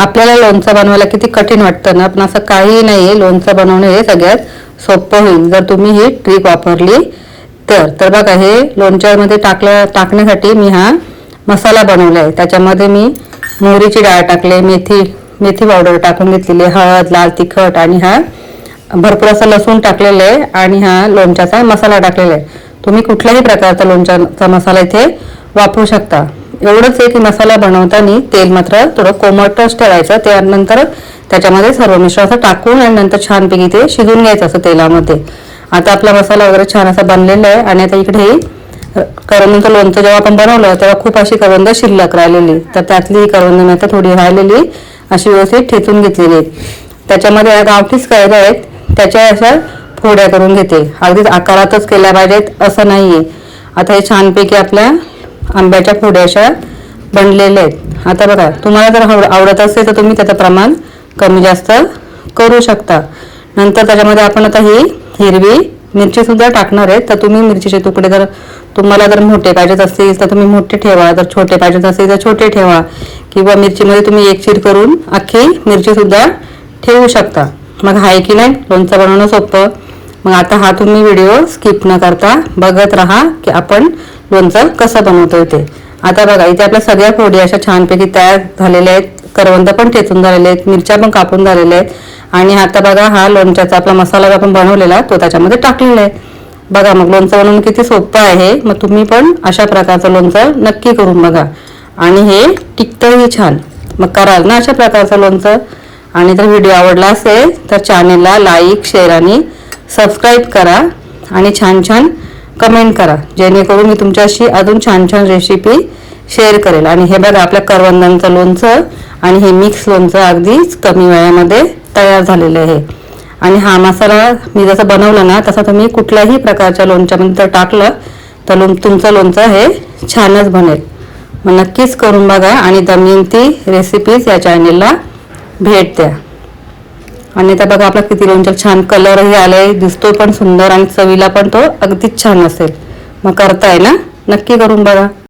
आपल्याला लोणचं बनवायला किती कठीण वाटतं ना? पण असं काही नाही आहे लोणचं बनवणं हे सगळ्यात सोपं होईल. जर तुम्ही ही ट्रिक वापरली तर. तर बघा हे लोणच्यामध्ये टाकलं टाकण्यासाठी मी हा मसाला बनवला आहे त्याच्यामध्ये मी मोहरीची डाळ टाकले मेथी मेथी पावडर टाकून घेतलेली आहे, हळद लाल तिखट आणि हा भरपूर असं लसूण टाकलेलं आहे आणि हा लोणच्याचा मसाला टाकलेला आहे. तुम्ही कुठल्याही प्रकारचा लोणच्याचा मसाला इथे वापरू शकता. एवढंच एक मसाला बनवताना तेल मात्र थोडं कोमटच ठेवायचं. त्यानंतर त्याच्यामध्ये सर्व मिश्रण असं टाकून आणि नंतर छानपैकी ते शिजून घ्यायचं असं तेलामध्ये. आता आपला मसाला वगैरे छान असा बनलेला आहे आणि आता इकडे ही करवंदाचं लोणचं जेव्हा आपण बनवलं तेव्हा खूप अशी करवंद शिल्लक राहिलेली. तर त्यातली ही करवंद मी आता थोडी राहिलेली अशी व्यवस्थित ठेचून घेतलेली आहे. त्याच्यामध्ये गावठीच कैऱ्या आहेत त्याच्या अशा फोड्या करून घेते. अगदीच आकारातच केल्या पाहिजेत असं नाहीये. आता हे छानपैकी आपल्या आंब्याच्या फोड्या अशा बनलेल्या आहेत. आता बघा तुम्हाला जर आवड- आवडत असेल तर तुम्ही त्याचं प्रमाण कमी जास्त करू शकता. नंतर त्याच्यामध्ये आपण आता ही हिरवी मिरची सुद्धा टाकणार आहे. तर तुम्ही मिरचीचे तुकडे जर तुम्हाला जर मोठे पाहिजेत असतील तर तुम्ही मोठे ठेवा. जर छोटे पाहिजेत असेल तर छोटे ठेवा. किंवा मिरचीमध्ये तुम्ही एक चीर करून अख्खी मिरची सुद्धा ठेवू शकता. मग आहे की नाही? लोणचं बनवणं सोपं. मग आता हा तुम्ही व्हिडिओ स्किप न करता बघत राहा की आपण लोणचं कसं बनवतोय ते. आता बघा इथे आपल्या सगळ्या फोडी अशा छानपैकी तयार झालेल्या आहेत. करवंद पण ठेचून झालेले आहेत मिरच्या पण कापून झालेल्या आहेत. आणि आता बघा हा लोणच्याचा आपला मसाला आपण बनवलेला तो त्याच्यामध्ये टाकलेला आहे. बघा मग लोणचं बनवणं किती सोपं आहे. मग तुम्ही पण अशा प्रकारचं लोणचं नक्की करून बघा. आणि हे टिकतंही छान. मग कराल ना अशा प्रकारचं लोणचं? आणि जर व्हिडिओ आवडला असेल तर चॅनेलला लाईक शेअर आणि सबस्क्राईब करा आणि छान छान कमेंट करा. जेणेकरून मी तुमच्याशी अजून छान छान रेसिपी शेअर करेल. आणि हे बघा आपल्या करवंदांचं लोणचं आणि हे मिक्स लोणचं अगदीच कमी वेळामध्ये तयार झालेलं आहे. आणि हा मसाला मी जसं बनवलं ना तसा तुम्ही कुठल्याही प्रकारच्या लोणच्यामध्ये जर टाकलं तर लोण तुमचं लोणचं हे छानच बनेल. मग नक्कीच करून बघा आणि दमयंती रेसिपीज या चॅनेलला भेट द्या. आणि आता बघा आपला किती लोणचं छान कलरही आलाय. दिसतोय पण सुंदर आणि चवीला पण तो अगदीच छान असेल. मग करताय ना? नक्की करून बघा.